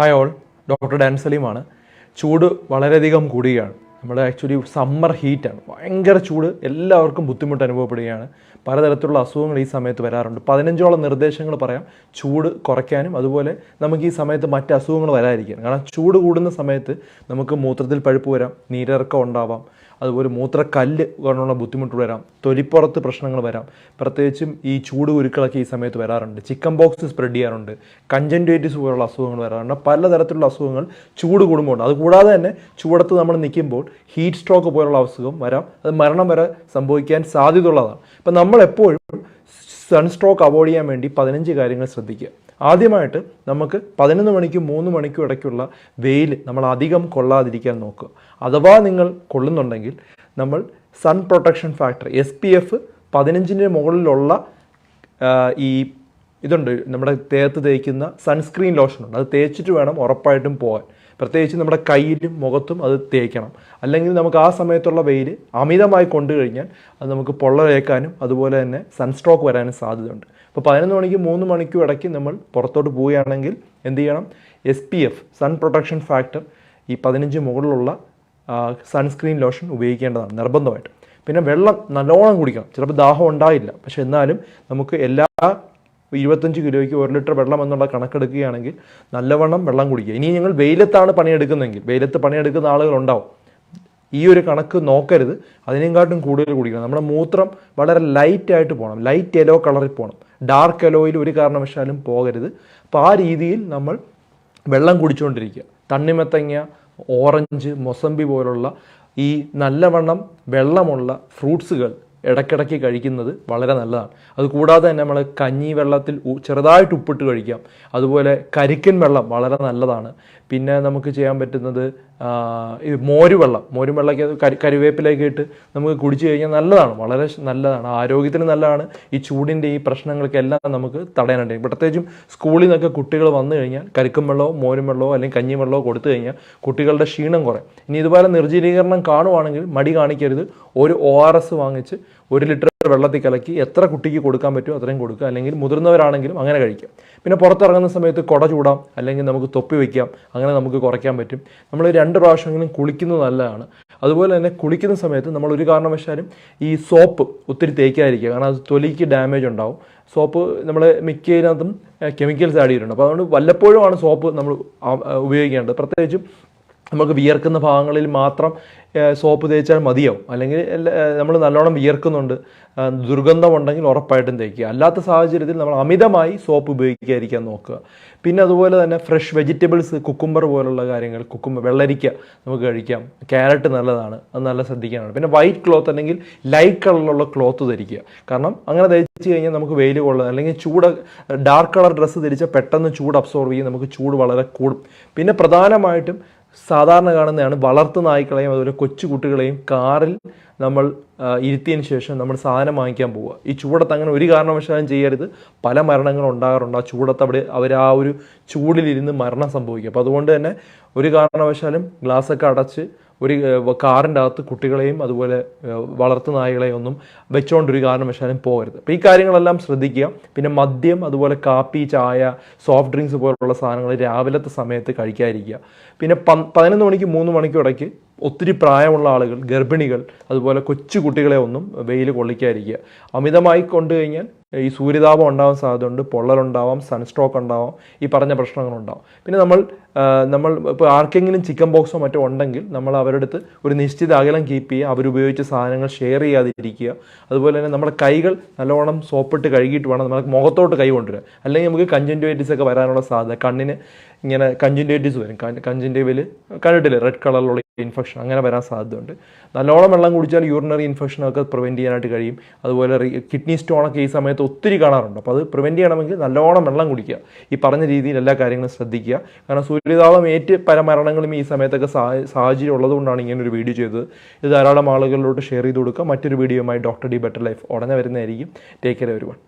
Hi all doctor Dan സലീമാണ് ചൂട് വളരെയധികം കൂടുകയാണ് നമ്മുടെ ആക്ച്വലി സമ്മർ ഹീറ്റാണ് ഭയങ്കര ചൂട് എല്ലാവർക്കും ബുദ്ധിമുട്ട് അനുഭവപ്പെടുകയാണ്. പലതരത്തിലുള്ള അസുഖങ്ങൾ ഈ സമയത്ത് വരാറുണ്ട്. പതിനഞ്ചോളം നിർദ്ദേശങ്ങൾ പറയാം. ചൂട് കുറയ്ക്കാനും അതുപോലെ നമുക്ക് ഈ സമയത്ത് മറ്റ് അസുഖങ്ങൾ വരാതിരിക്കാൻ കാരണം ചൂട് കൂടുന്ന സമയത്ത് നമുക്ക് മൂത്രത്തിൽ പഴുപ്പ് വരാം നീരിറക്കം ഉണ്ടാവാം. അതുപോലെ മൂത്രക്കല്ല് കൊണ്ടുള്ള ബുദ്ധിമുട്ട് വരാം. തൊലിപ്പുറത്ത് പ്രശ്നങ്ങൾ വരാം. പ്രത്യേകിച്ചും ഈ ചൂട് ഉരുക്കളൊക്കെ ഈ സമയത്ത് വരാറുണ്ട്. ചിക്കൻ ബോക്സ് സ്പ്രെഡ് ചെയ്യാറുണ്ട്. കഞ്ചന്റേറ്റീസ് പോലുള്ള അസുഖങ്ങൾ വരാറുണ്ട്. പലതരത്തിലുള്ള അസുഖങ്ങൾ ചൂട് കൂടുമ്പോൾ ഉണ്ട് അതുകൂടാതെ തന്നെ ചൂടത്ത് നമ്മൾ നിൽക്കുമ്പോൾ ഹീറ്റ് സ്ട്രോക്ക് പോലുള്ള അസുഖം വരാം. അത് മരണം വരെ സംഭവിക്കാൻ സാധ്യതയുള്ളതാണ്. അപ്പം നമ്മളെപ്പോഴും സൺസ്ട്രോക്ക് അവോയ്ഡ് ചെയ്യാൻ വേണ്ടി പതിനഞ്ച് കാര്യങ്ങൾ ശ്രദ്ധിക്കുക. ആദ്യമായിട്ട് നമുക്ക് പതിനൊന്ന് മണിക്കും മൂന്ന് മണിക്കും ഇടയ്ക്കുള്ള വെയിൽ നമ്മൾ അധികം കൊള്ളാതിരിക്കാൻ നോക്കുക. അഥവാ നിങ്ങൾ കൊള്ളുന്നുണ്ടെങ്കിൽ നമ്മൾ sun protection factor S P F പതിനഞ്ചിന് മുകളിലുള്ള ഈ ഇതുണ്ട് നമ്മുടെ തേത്ത് തേക്കുന്ന സൺസ്ക്രീൻ ലോഷൻ ഉണ്ട്. അത് തേച്ചിട്ട് വേണം ഉറപ്പായിട്ടും പോകാൻ പ്രത്യേകിച്ച് നമ്മുടെ കയ്യിലും മുഖത്തും അത് തേക്കണം. അല്ലെങ്കിൽ നമുക്ക് ആ സമയത്തുള്ള വെയിൽ അമിതമായി കൊണ്ടു കഴിഞ്ഞാൽ അത് നമുക്ക് പൊള്ളലേക്കാനും അതുപോലെ തന്നെ സൺസ്ട്രോക്ക് വരാനും സാധ്യതയുണ്ട്. അപ്പോൾ പതിനൊന്ന് മണിക്ക് മൂന്ന് മണിക്കും ഇടയ്ക്ക് നമ്മൾ പുറത്തോട്ട് പോവുകയാണെങ്കിൽ എന്ത് ചെയ്യണം? S P F sun protection factor ഈ പതിനഞ്ച് മുകളിലുള്ള സൺസ്ക്രീൻ ലോഷൻ ഉപയോഗിക്കേണ്ടതാണ് നിർബന്ധമായിട്ട്. പിന്നെ വെള്ളം നല്ലോണം കുടിക്കണം. ചിലപ്പോൾ ദാഹം ഉണ്ടായില്ല പക്ഷേ എന്നാലും നമുക്ക് എല്ലാ ഇരുപത്തഞ്ച് കിലോയ്ക്ക് ഒരു ലിറ്റർ വെള്ളം എന്നുള്ള കണക്കെടുക്കുകയാണെങ്കിൽ നല്ലവണ്ണം വെള്ളം കുടിക്കുക. ഇനി ഞങ്ങൾ വെയിലത്താണ് പണിയെടുക്കുന്നതെങ്കിൽ വെയിലത്ത് പണിയെടുക്കുന്ന ആളുകളുണ്ടാവും. ഈ ഒരു കണക്ക് നോക്കരുത്. അതിനെക്കാട്ടും കൂടുതൽ കുടിക്കണം. നമ്മുടെ മൂത്രം വളരെ ലൈറ്റ് ആയിട്ട് പോകണം ലൈറ്റ് യെല്ലോ കളറിൽ പോകണം ഡാർക്ക് യെല്ലോയിൽ ഒരു കാരണവശാലും പോകരുത്. അപ്പോൾ ആ രീതിയിൽ നമ്മൾ വെള്ളം കുടിച്ചുകൊണ്ടിരിക്കുക തണ്ണിമത്തങ്ങ ഓറഞ്ച് മൊസമ്പി പോലുള്ള ഈ നല്ലവണ്ണം വെള്ളമുള്ള ഫ്രൂട്ട്സുകൾ ഇടയ്ക്കിടയ്ക്ക് കഴിക്കുന്നത് വളരെ നല്ലതാണ്. അതുകൂടാതെ തന്നെ നമ്മൾ കഞ്ഞി വെള്ളത്തിൽ ചെറുതായിട്ട് ഉപ്പിട്ട് കഴിക്കാം. അതുപോലെ കരിക്കൻ വെള്ളം വളരെ നല്ലതാണ്. പിന്നെ നമുക്ക് ചെയ്യാൻ പറ്റുന്നത് ആ, മോരുവെള്ളം. മോര് വെള്ളം മോര് വെള്ളമൊക്കെ കരി കരിവേപ്പിലേക്ക് ഇട്ട് നമുക്ക് കുടിച്ചു കഴിഞ്ഞാൽ നല്ലതാണ്. വളരെ നല്ലതാണ്. ആരോഗ്യത്തിന് നല്ലതാണ്. ഈ ചൂടിന്റെ ഈ പ്രശ്നങ്ങൾക്കെല്ലാം നമുക്ക് തടയാനുണ്ട്. പ്രത്യേകിച്ചും സ്കൂളിൽ നിന്നൊക്കെ കുട്ടികൾ വന്നു കഴിഞ്ഞാൽ കരുക്കും വെള്ളമോ മോരും വെള്ളമോ അല്ലെങ്കിൽ കഞ്ഞി വെള്ളമോ കൊടുത്തു കഴിഞ്ഞാൽ കുട്ടികളുടെ ക്ഷീണം കുറയും. ഇനി ഇതുപോലെ നിർജലീകരണം കാണുവാണെങ്കിൽ മടി കാണിക്കരുത്. ഒരു ഒ ആർ എസ് വാങ്ങിച്ച് ഒരു ലിറ്റർ വെള്ളത്തിൽ കലക്കി എത്ര കുട്ടിക്ക് കൊടുക്കാൻ പറ്റുമോ അത്രയും കൊടുക്കുക. അല്ലെങ്കിൽ മുതിർന്നവരാണെങ്കിലും അങ്ങനെ കഴിക്കാം. പിന്നെ പുറത്തിറങ്ങുന്ന സമയത്ത് കുട ചൂടാം. അല്ലെങ്കിൽ നമുക്ക് തൊപ്പി വയ്ക്കാം അങ്ങനെ നമുക്ക് കുറയ്ക്കാൻ പറ്റും. നമ്മൾ രണ്ട് പ്രാവശ്യമെങ്കിലും കുളിക്കുന്നത് നല്ലതാണ്. അതുപോലെ തന്നെ കുളിക്കുന്ന സമയത്ത് നമ്മൾ ഒരു കാരണവശാലും ഈ സോപ്പ് ഒത്തിരി തേക്കാതിരിക്കുക. കാരണം അത് തൊലിക്ക് ഡാമേജ് ഉണ്ടാവും. സോപ്പ് നമ്മൾ മിക്കതിനകത്തും കെമിക്കൽസ് ആഡ് ചെയ്തിട്ടുണ്ട്. അപ്പോൾ അതുകൊണ്ട് വല്ലപ്പോഴുമാണ് സോപ്പ് നമ്മൾ ഉപയോഗിക്കേണ്ടത്. പ്രത്യേകിച്ചും നമുക്ക് വിയർക്കുന്ന ഭാഗങ്ങളിൽ മാത്രം സോപ്പ് തേച്ചാൽ മതിയാവും. അല്ലെങ്കിൽ നമ്മൾ നല്ലോണം വിയർക്കുന്നുണ്ട്. ദുർഗന്ധമുണ്ടെങ്കിൽ ഉറപ്പായിട്ടും തേക്കുക. അല്ലാത്ത സാഹചര്യത്തിൽ നമ്മൾ അമിതമായി സോപ്പ് ഉപയോഗിക്കാതിരിക്കാൻ നോക്കുക. പിന്നെ അതുപോലെ തന്നെ ഫ്രഷ് വെജിറ്റബിൾസ് കുക്കുംബർ പോലുള്ള കാര്യങ്ങൾ കുക്കുംബർ വെള്ളരിക്ക നമുക്ക് കഴിക്കാം. ക്യാരറ്റ് നല്ലതാണ്. അത് നല്ല ശ്രദ്ധിക്കാനാണ്. പിന്നെ വൈറ്റ് ക്ലോത്ത് അല്ലെങ്കിൽ ലൈറ്റ് കളറിലുള്ള ക്ലോത്ത് ധരിക്കുക. കാരണം അങ്ങനെ ധരിച്ചു കഴിഞ്ഞാൽ നമുക്ക് വെയിൽ കൊള്ളുക അല്ലെങ്കിൽ ചൂട് ഡാർക്ക് കളർ ഡ്രസ്സ് ധരിച്ചാൽ പെട്ടെന്ന് ചൂട് അബ്സോർവ് ചെയ്യും. നമുക്ക് ചൂട് വളരെ കൂടും. പിന്നെ പ്രധാനമായിട്ടും സാധാരണ കാണുന്നതാണ് വളർത്തു നായ്ക്കളെയും അതുപോലെ കൊച്ചു കുട്ടികളെയും കാറിൽ നമ്മൾ ഇരുത്തിയതിന് ശേഷം നമ്മൾ സാധനം വാങ്ങിക്കാൻ പോവുക. ഈ ചൂടത്ത് അങ്ങനെ ഒരു കാരണവശാലും ചെയ്യരുത്. പല മരണങ്ങളും ഉണ്ടാകാറുണ്ട്. ആ ചൂടത്ത് അവിടെ അവർ ആ ഒരു ചൂടിലിരുന്ന് മരണം സംഭവിക്കും. അപ്പോൾ അതുകൊണ്ട് തന്നെ ഒരു കാരണവശാലും ഗ്ലാസ്സൊക്കെ അടച്ച് ഒരു കാറിന്റെ അകത്ത് കുട്ടികളെയും അതുപോലെ വളർത്തു നായകളെയും ഒന്നും വെച്ചുകൊണ്ട് ഒരു കാരണവശാലും പോകരുത്. അപ്പോൾ ഈ കാര്യങ്ങളെല്ലാം ശ്രദ്ധിക്കുക. പിന്നെ മദ്യം അതുപോലെ കാപ്പി ചായ സോഫ്റ്റ് ഡ്രിങ്ക്സ് പോലുള്ള സാധനങ്ങൾ രാവിലത്തെ സമയത്ത് കഴിക്കാതിരിക്കുക. പിന്നെ പതിനൊന്ന് മണിക്ക് മൂന്ന് മണിക്കും ഇടയ്ക്ക് ഒത്തിരി പ്രായമുള്ള ആളുകൾ ഗർഭിണികൾ അതുപോലെ കൊച്ചു കുട്ടികളെ ഒന്നും വെയിൽ കൊള്ളിക്കാതിരിക്കുക. അമിതമായി കൊണ്ടു കഴിഞ്ഞാൽ ഈ സൂര്യതാപം ഉണ്ടാവാൻ സാധ്യതയുണ്ട് പൊള്ളലുണ്ടാവാം സൺസ്ട്രോക്ക് ഉണ്ടാവാം ഈ പറഞ്ഞ പ്രശ്നങ്ങളുണ്ടാവും. പിന്നെ നമ്മൾ നമ്മൾ ഇപ്പോൾ ആർക്കെങ്കിലും ചിക്കൻ ബോക്സോ മറ്റോ ഉണ്ടെങ്കിൽ നമ്മൾ അവരുടെ അടുത്ത് ഒരു നിശ്ചിത അകലം കീപ്പ് ചെയ്യുക. അവരുപയോഗിച്ച സാധനങ്ങൾ ഷെയർ ചെയ്യാതിരിക്കുക. അതുപോലെ തന്നെ നമ്മുടെ കൈകൾ നല്ലവണ്ണം സോപ്പിട്ട് കഴുകിയിട്ട് വേണം നമ്മൾ മുഖത്തോട്ട് കൈ കൊണ്ടുവരിക അല്ലെങ്കിൽ നമുക്ക് കഞ്ചന്റൈറ്റിസ് ഒക്കെ വരാനുള്ള സാധ്യത. കണ്ണിന് ഇങ്ങനെ കഞ്ചന്റൈറ്റിസ് വരും. കഞ്ചന്റേവിൽ കണ്ടിട്ടില്ലേ? റെഡ് കളറിലുള്ള ഇൻഫെക്ഷൻ അങ്ങനെ വരാൻ സാധ്യതയുണ്ട്. നല്ലോണം വെള്ളം കുടിച്ചാൽ യൂറിനറി ഇൻഫെക്ഷനൊക്കെ പ്രിവെന്റ് ചെയ്യാനായിട്ട് കഴിയും. അതുപോലെ കിഡ്നി സ്റ്റോണൊക്കെ ഈ സമയത്ത് ഒത്തിരി കാണാറുണ്ട്. അപ്പോൾ അത് പ്രിവെന്റ് ചെയ്യണമെങ്കിൽ നല്ലോണം വെള്ളം കുടിക്കുക. ഈ പറഞ്ഞ രീതിയിൽ എല്ലാ കാര്യങ്ങളും ശ്രദ്ധിക്കുക. കാരണം സൂര്യതാപം ഏറ്റ് പല മരണങ്ങളും ഈ സമയത്തൊക്കെ സാഹചര്യം ഉള്ളതുകൊണ്ടാണ് ഇങ്ങനെ ഒരു വീഡിയോ ചെയ്തത്. ഇത് ധാരാളം ആളുകളിലോട്ട് ഷെയർ ചെയ്ത് കൊടുക്കുക മറ്റൊരു വീഡിയോയുമായി ഡോക്ടർ ഡി ബെറ്റർ ലൈഫ് ഉടനെ വരുന്നതായിരിക്കും. ടേക്ക് കെയർ വരുവാൻ